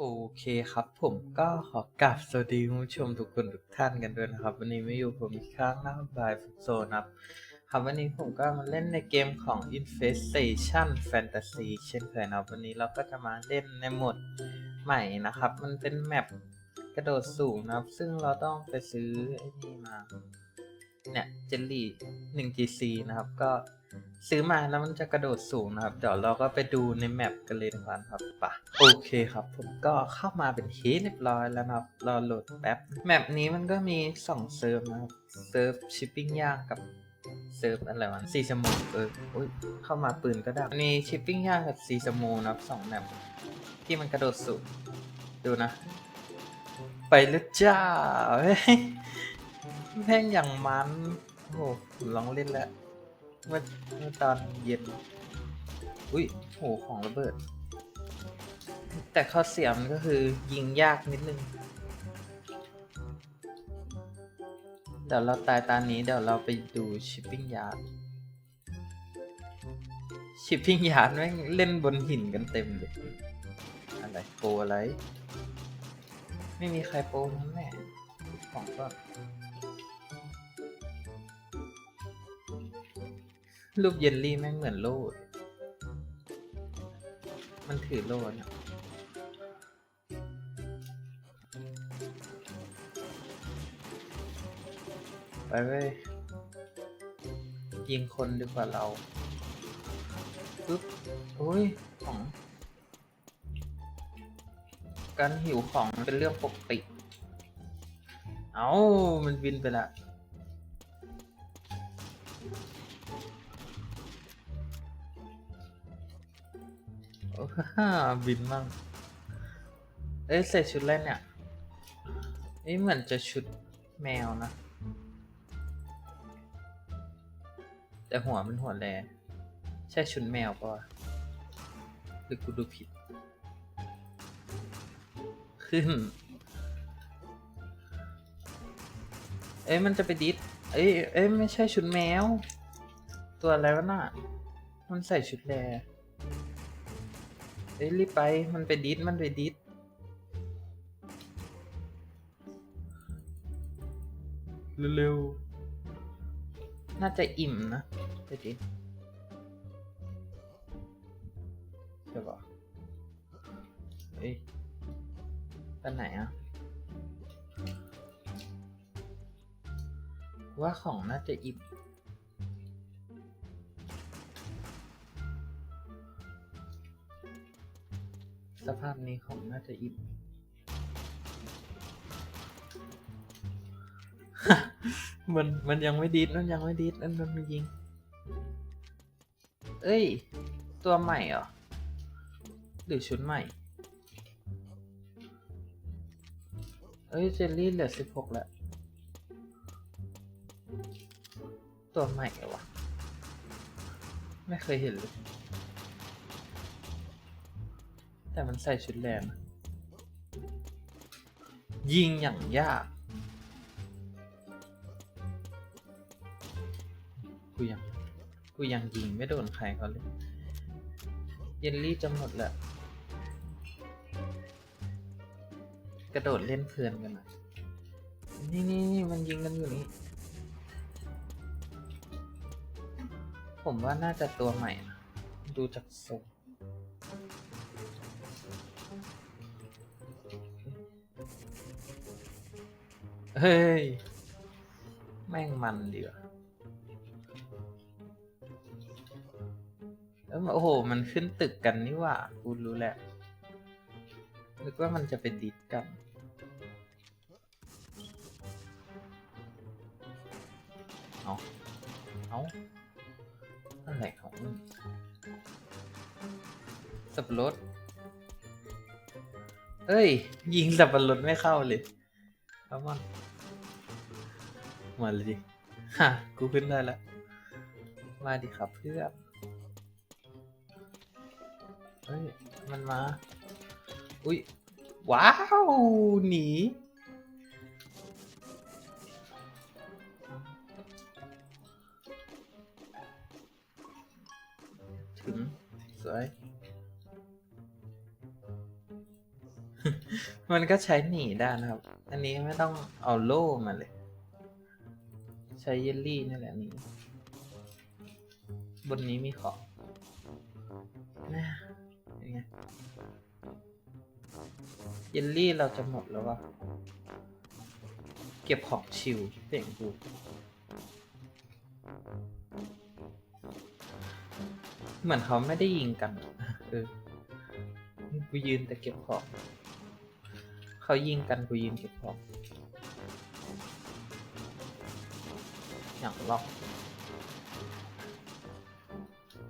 โอเคครับผมก็ขอกราบสวัสดีคุณผู้ชมทุกคนทุกท่านกันด้วยนะครับ วันนี้ไม่อยู่ผมอีกครั้งนะครับบายฟุตโซนะครับครับวันนี้ผมก็มาเล่นในเกมของ Infestation Fantasy เช่นเคยนะครับ วันนี้เราก็จะมาเล่นในโหมดใหม่นะครับ มันเป็นแมปกระโดดสูงนะครับ ซึ่งเราต้องไปซื้อไอ้นี่มา เนี่ยเจลลี่ 1GC นะครับก็ ซื้อมาแล้วมันจะกระโดดสูงนะครับ เดี๋ยวเราก็ไปดูในแมปกันเลยนะครับปะโอเคครับ ผมก็เข้ามาเป็นเฮดเรียบร้อยแล้วนะครับรอโหลดแป๊บแมปนี้มันก็มีสองเซิร์ฟนะครับเซิร์ฟชิปปิ้งย่างกับเซิร์ฟอะไรวะซีสมูเอออุ้ยเข้ามาปืนก็ได้มีชิปปิ้งย่างกับซีสมูนะครับสองแมปที่มันกระโดดสูงดูนะ ไปล้วจ้าแม่งอย่างมันโอ้ลองเล่นแล้ว เมื่อเมื่อตอนเย็น อุ้ยโหของระเบิด แต่ข้อเสียมันก็คือยิงยากนิดนึง เดี๋ยวเราตายตานี้เดี๋ยวเราไปดูชิปปิ้งยาร์ดชิปปิ้งยาร์ดแม่งเล่นบนหินกันเต็มเลยอะไรโปรอะไร ไม่มีใครโปรนั้นแน่ของก็ รูปเยลลี่แม่งเหมือนโล่เลยมันถือโล่เนี่ยไปเว้ยยิงคนดีกว่าเราปึ๊บโอ้ย ของ การหิวของมันเป็นเรื่องปกติ เอามันบินไปละ ฮ่าบินมั่งเอ้ยใส่ชุดอะไรเนี่ยเอ้เหมือนจะชุดแมวนะ แต่หัวมันหัวแรใช่ชุดแมวปะวะหรือกูดูผิด ขึ้น เอ้ยมันจะไปดิสเอ้ยเอ้ยไม่ใช่ชุดแมว ตัวอะไรวะน่ะ มันใส่ชุดแร เอ้ยรีบไป มันไปดิสมันไปดิสเร็วๆ น่าจะอิ่มนะไปดิสใช่ปะเอ้ยไปไหนอะว่าของน่าจะอิ่ม สภาพนี้ของน่าจะอิ่มมันมันยังไม่ดีดมันยังไม่ดีดนั่นมันไม่ยิง เอ้ย ตัวใหม่เหรอ หรือชุดใหม่ เอ้ย เจลลี่เหลือสิบหกแล้ว ตัวใหม่เหรอวะ ไม่เคยเห็นเลย แต่มันใส่ชุดแรงนยิงอย่างยากกูยังกูยังยิงไม่โดนใครเขาเลย เยลลี่จะหมดแล้ว กระโดดเล่นเพลินกันนะนี่นี่นี่มันยิงกันอยู่นี่ ผมว่าน่าจะตัวใหม่นะ ดูจากทรง เฮ้ย แม่งมันดีว่ะแล้วโอ้โห มันขึ้นตึกกันนี่ว่ากูรู้แหละนึกว่ามันจะไปดิดกัน เอาเอาอะไรของมึงสับปะรถเอ้ย ยิงสับปะรดไม่เข้าเลย เอามันมาเลยดิฮะกูขึ้นได้แล้ว มาดิครับเพื่อนเฮ้ย มันมา อุ้ย ว้าว หนีถึงสวย มันก็ใช้หนีได้นะครับ อันนี้ไม่ต้องเอาโล่มาเลย ใช้เยลลี่นี่แหละนี่บนนี้มีของนะเป็นไงเยลลี่เราจะหมดแล้ววะเก็บของชิวเสียงกูเหมือนเขาไม่ได้ยิงกัน เออ กูยืนแต่เก็บของ เขายิงกันกูยืนเก็บของอย่างล็อก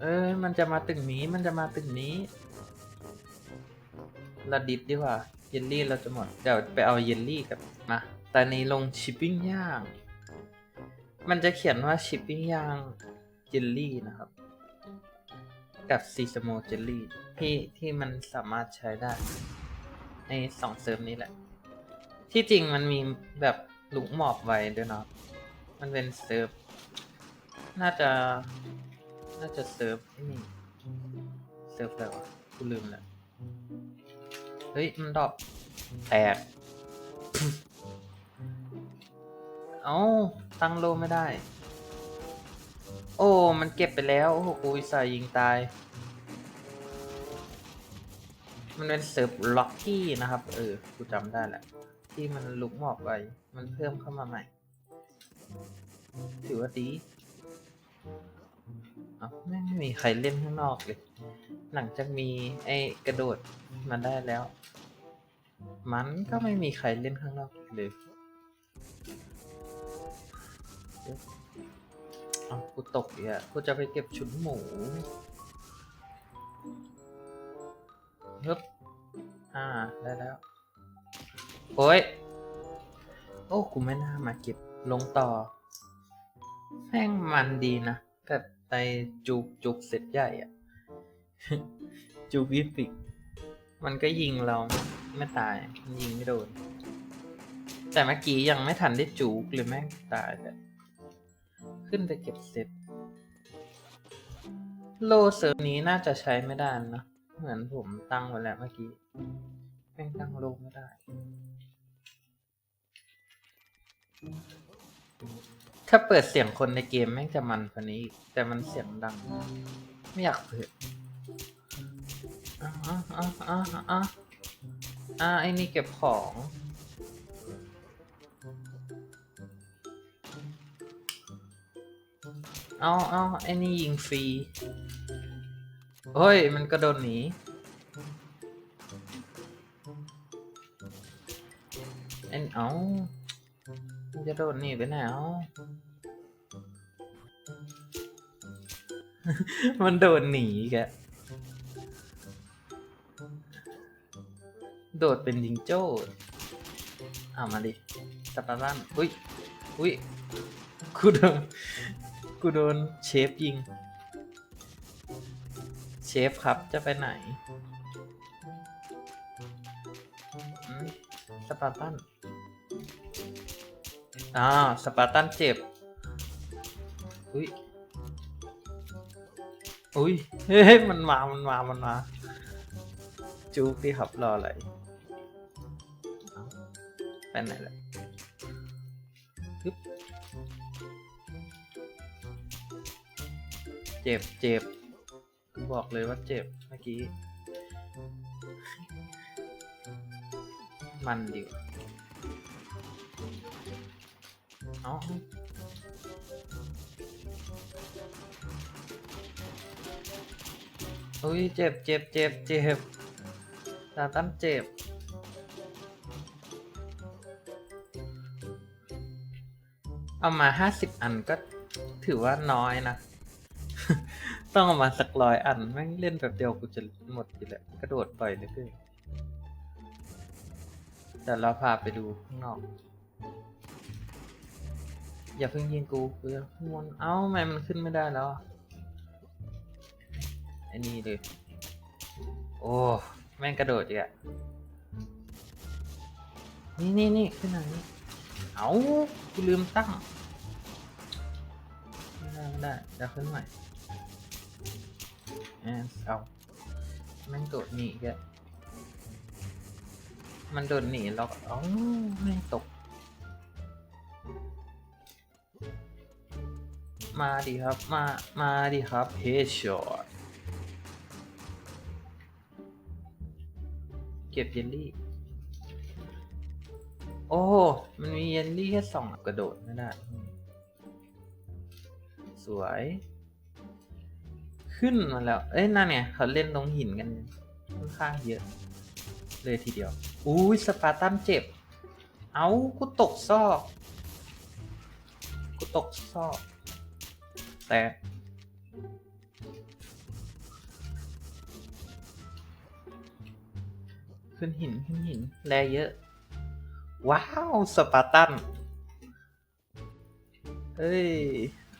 เออมันจะมาตึกนี้มันจะมาตึกนี้ระดิบดีกว่า เยลลี่เราจะหมด เดี๋ยวไปเอาเยลลี่กับมาแต่นี้ลงชิปปิ้งย่าง มันจะเขียนว่าชิปปิ้งย่างเยลลี่นะครับ กับซีสโมเจลลี่ที่ที่มันสามารถใช้ได้ ในสองเซิร์ฟนี้แหละ ที่จริงมันมีแบบหลูกหมอบไว้ด้วยเนาะมันเป็นเซิร์ฟน่าจะ น่าจะเซิร์ฟนี่เซิร์ฟอะไรวะกูลืมแล้วเฮ้ย มันดรอปแตกเอ้า ตั้งโลไม่ได้ โอ้ มันเก็บไปแล้ว โอ้โหกูอุตส่ยิงตาย มันเป็นเซิร์ฟล็อกกี้นะครับ เออ กูจำได้แหละ ที่มันลุกหมอบไว้มันเพิ่มเข้ามาใหม่ ถือว่าดีอ้าไม่ไม่มีใครเล่นข้างนอกเลย หลังจากมีไอ้กระโดดมาได้แล้ว มันก็ไม่มีใครเล่นข้างนอกเลยอ้ากูตกอีกอะกูจะไปเก็บชุดหมู ฮึบอ่า ได้แล้ว โอ้ย โอ้กูไม่น่ามาเก็บลงต่อแม่งมันดีนะกับไตจุกจุกเสร็จใหญ่อะจูบิฟิก มันก็ยิงเราไม่ตาย มันยิงไม่โดน แต่เมื่อกี้ยังไม่ทันได้จูกเลยแม่งตายแต่ขึ้นไปเก็บเสร็จ โลเซิร์นี้น่าจะใช้ไม่ได้นะ เหมือนผมตั้งไว้แล้วเมื่อกี้แม่งตั้งโลไม่ได้ถ้าเปิดเสียงคนในเกมแม่งจะมันกว่านี้อีกแต่มันเสียงดัง ไม่อยากเปิดอ่าอ่าอ่าอ่าอ่าอ่าไอ้นี่เก็บของเอาเอาไอ้นี่ยิงฟรี เฮ้ย มันกระโดดหนี เอ็นเอาจะโดดหนีไปไหนเอามันโดดหนีแกโดดเป็นยิงโจ้เอามาดิสปาร์ตันอุ้ย อุ้ย กูโดน กูโดนเชฟยิง เชฟครับจะไปไหนสปาร์ตันอ้าสปาร์ตันเจ็บ อุ้ย อุ้ย เฮ้ย มันมา มันมา มันมา จูกที่ครับรออะไรไปไหนล่ะเจ็บเจ็บ บอกเลยว่าเจ็บเมื่อกี้ มันดีกว่เอ้าอุ้ยเจ็บเจ็บเจ็บเจ็บตาตั้มเจ็บเอามาห้าสิบอันก็ถือว่าน้อยนะ ต้องเอามาสักร้อยอันแม่งเล่นแบบเดียวกูจะหมดอยู่แหละกระโดดบ่อยเหลยเกินแต่เราพาไปดูข้างนอก อย่าเพิ่งยิงกูกูจะข้นเอ้าทำไมมันขึ้นไม่ได้แล้วอะไอ้นี่เลยโอ้แม่งกระโดดอีกอะนี่นี่นี่ขึ้นไหนเอากูลืมตั้งไม่ได้ไม่ได้เดี๋ยวขึ้นใหม่อน เอาแม่งโดดหนีอีกอะมันโดนหนีเราก็อ๋อไม่งตก มาดิครับ มา มาดิครับเฮดช็อตเก็บเยลลี่ โอ้ มันมีเยลลี่แค่สองกระโดดไม่ได้สวย ขึ้นมาแล้ว เอ้ยนั่นเนี่ย เขาเล่นตรงหินกันค่อนข้างเยอะ เลยทีเดียว อุ้ยสปาร์ตันเจ็บ เอากูตกซอก กูตกซอก แต่ขึ้นหินขึ้นหินแรเยอะ ว้าวสปาร์ตัน เฮ้ย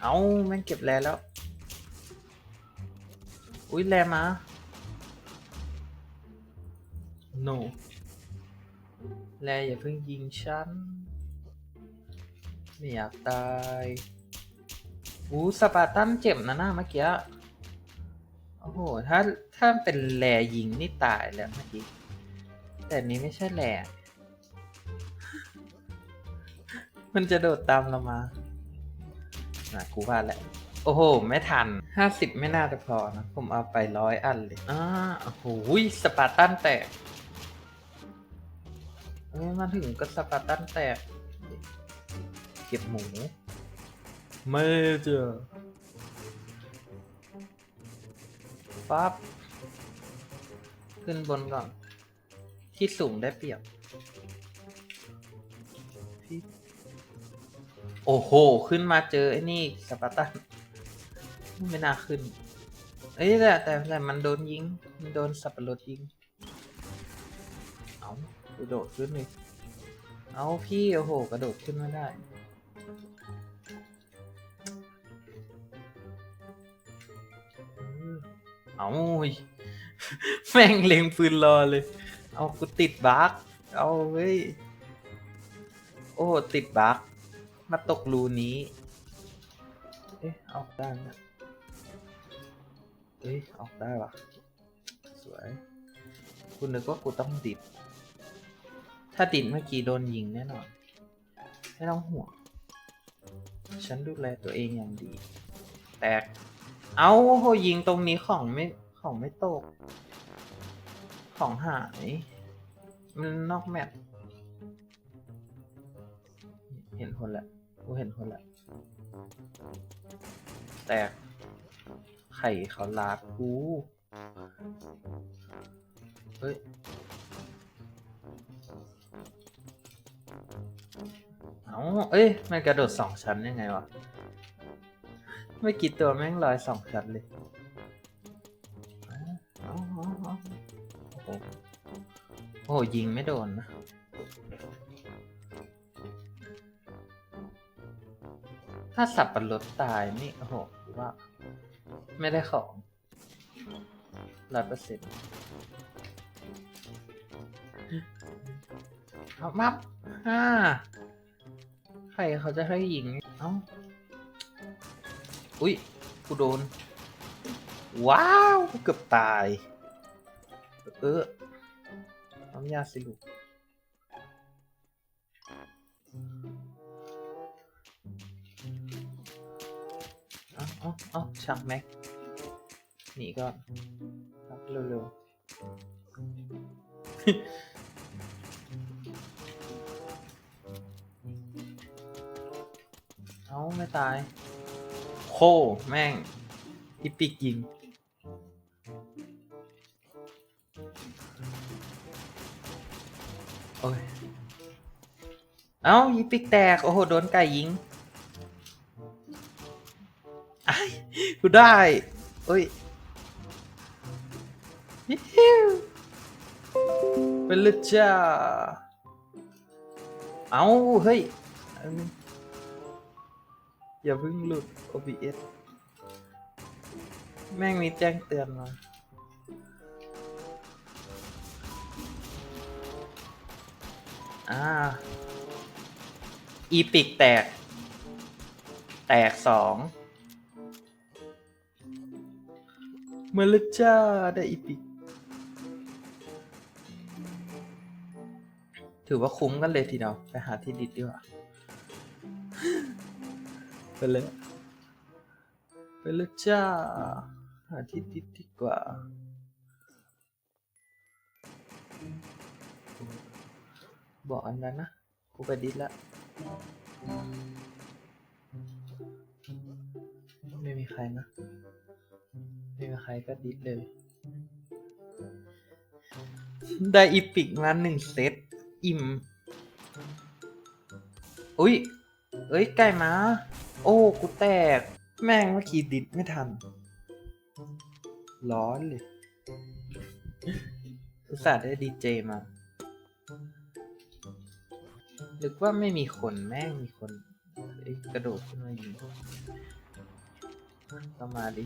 เอาแม่งเก็บแรแล้ว อุ้ยแรมา no แรอย่าเพิ่งยิงฉัน ไม่อยากตายอู้สปาร์ตันเจ็บนะหน้าเมื่อกี้ โอ้โห ถ้าถ้าเป็นแรยิงนี่ตายแล้วเมื่อกี้ แต่นี้ไม่ใช่แรมันจะโดดตามเรามาอะกูว่าแหละ โอ้โห ไม่ทันห้าสิบไม่น่าจะพอนะ ผมเอาไปร้อยอันเลยอ่าโอ้โหสปาร์ตันแตกมาถึงก็สปาร์ตันแตก เก็บหมูไม่เจอปั๊บขึ้นบนก่อน ที่สูงได้เปรียบ โอ้โห ขึ้นมาเจอไอ้นี่สปาร์ตัน ไม่น่าขึ้น เอ้ยแต่แต่แต่มันโดนยิง มันโดนสับปะรดยิง เอากระโดดขึ้นเลยเอาพี่โอ้โหกระโดดขึ้นไม่ได้เอาเฮ้ยแม่งเล็งปืนรอเลย เอากูติดบั๊กเอาเว้ย โอ้ติดบั๊กมาตกรูนี้ เอ๊ะ ออกได้ไหม เอ๊ะออกได้วะสวย คุณนึกว่ากูต้องดิด ถ้าดิดเมื่อกี้โดนยิงแน่นอน ไม่ต้องห่วง ฉันดูแลตัวเองอย่างดี แตก เอาโหยิงตรงนี้ของไม่ ของไม่ตก ของหาย มันนอกแมปเห็นคนละกูเห็นคนละแตก ข่เขาลาดกูเฮ้ยเอาเอ้ย มันกระโดดสองชั้นยังไงวะ ไม่กี่ตัวแม่งลอยสองชั้นเลยโอ้โหโอ้โหยิงไม่โดนนะถ้าสับปะรดตายนี่โอ้โหว่า ไม่ได้ของร้อยเปอร์เซ็นต์เอามับห้าใครเขาจะให้ยิง เอ้า อุ้ย กูโดน ว้าวเกือบตาย เออน้ำยาสิลูกเอาเอาเอาชักแม็ก หนีก่อนครับเร็วๆ เอาไม่ตาย โคแม่งอีปิกยิงโอ้ย เอ้าอีปิกแตก โอ้โห โดนไก่ยิงไอ้ายกูได้โอ้ยฮิว เป็นเลยจ้า เอาเฮ้ย อย่าเพิ่งหลุด OBS แม่งมีแจ้งเตือนมาอ่า อีปิกแตก แตกสองเมื่อลึกจ้าได้อีปิก ถือว่าคุ้มกันเลยทีเดียวไปหาที่ดิดดีกว่าไปเลยไปเลยจ้าหาที่ดิดดีกว่า บอกอันนั้นนะกูไปดิดละไม่มีใครนะไม่มีใครก็ดิดเลย ได้อีพิกมาหนึ่งเซต อิ่ม อุ้ยเอ้ยไก่มา โอ้ กูแตก แม่งเมื่อกี้ดิดไม่ทัน ร้อนเลยอุตส่าห์ได้ดีเจมานึกว่าไม่มีคนแม่งมีคนกระโดดขึ้นมายิงก็มาดิ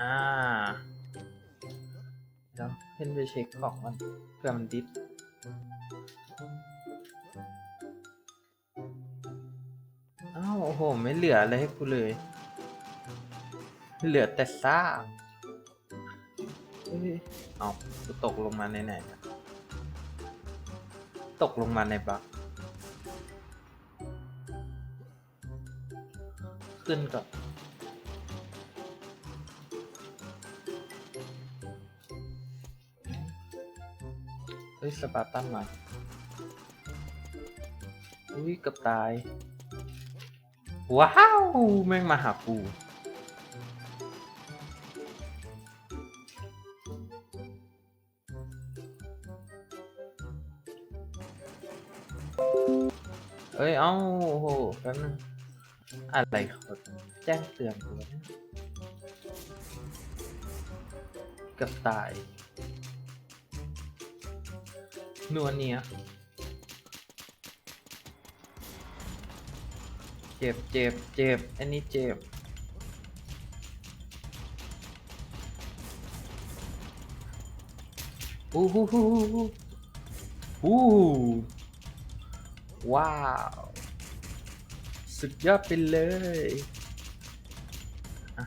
อ่า เดี๋ยวเพ่นไปเช็คของมันเพื่อมันดิฟอ้าวโอ้โห ไม่เหลืออะไรให้กูเลย เหลือแต่ซาเฮ้ยเอากูตกลงมาในไหนตกลงมาในบักขึ้นก่อน สปาร์ตันมาอุ้ยกับตาย ว้าว แม่งมาหากูเอ้ย เอ้าโอ้โหแป๊บนึงอะไรเขาแจ้งเตือนกูวะเนี่ยกับตาย นัวเนียเจ็บเจ็บเจ็บอันนี้เจ็บอู้หูหูหูหูอู้ว้าว สุดยอดไปเลยอ่า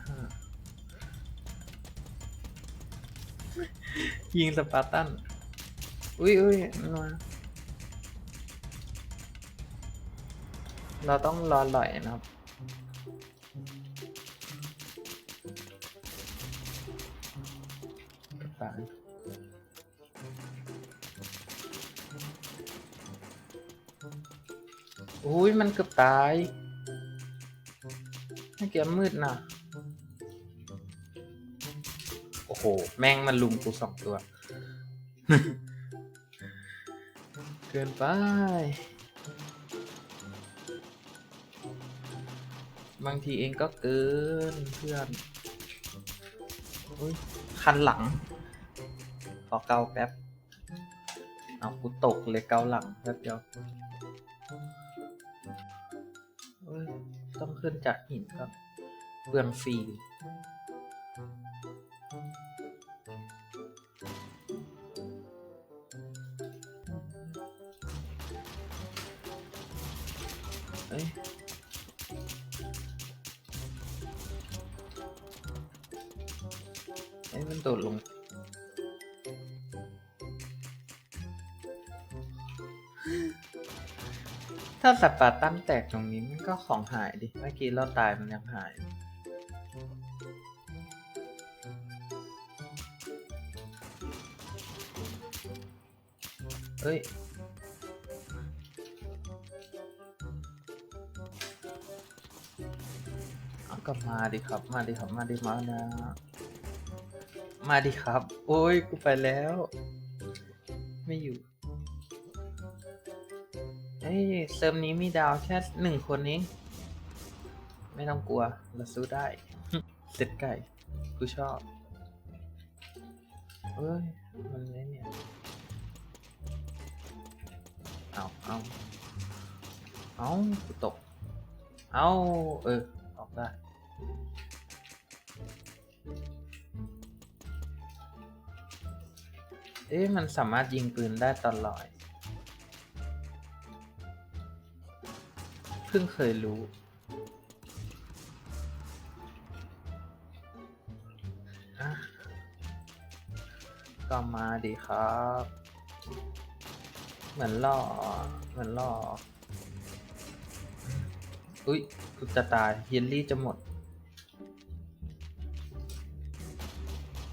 ยิงสปาร์ตัน อุ้ยอุ้ยนัวเราต้องรอหล่อยนะครับ ตายอุ้ยมันเกือบตายให้แกมืดนะโอ้โห แม่งมันลุมกูสองตัว กินไป บางทีเองก็เกินเพื่อนคันหลัง ขอเกาแป๊บ เอากูตกเลยเกาหลังแป๊บเดียวต้องขึ้นจากหินครับเปลืองฟี ถ้าสปาร์ตันแตกตรงนี้มันก็ของหายดิ เมื่อกี้เราตายมันยังหายเอ้ย เอาก็มาดิครับ มาดิครับ มาดิมานะ มาดิครับ โอ้ย กูไปแล้ว ไม่อยู่ เฮ้ยเซิร์ฟนี้มีดาวแค่หนึ่งคนเองไม่ต้องกลัว เราสู้ได้เสร็จไก่กูชอบเอ้ย มันไงเนี่ยเอาเอาเอากูตก เอาเออ ออกได้เอ๊ะมันสามารถยิงปืนได้ตลอด พิ่งเคยรู้ ก็มาดีครับ เหมือนล่อ เหมือนล่อ อุ้ยกูจะตายเยลลี่จะหมด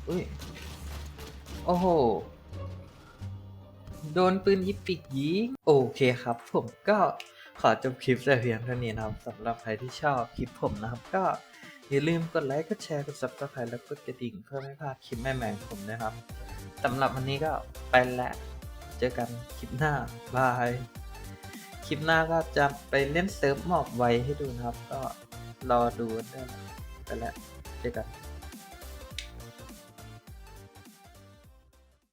อุ้ย โอ้โหโดนปืนยิปปิกยิงโอเคครับผมก็ ขอจบคลิปแต่เพียงเท่านี้นะครับสำหรับใครที่ชอบคลิปผมนะครับ ก็อย่าลืมกดไลค์กดแชร์กด subscribe แล้วกดกระดิ่งเพื่อไม่พลาดคลิปใหม่ๆของผมนะครับสำหรับวันนี้ก็ไปแล้วเจอกันคลิปหน้าบายคลิปหน้าก็จะไปเล่นเซิร์ฟหมอบไวให้ดูนะครับ ก็รอดูได้ไปแล้วเจอกัน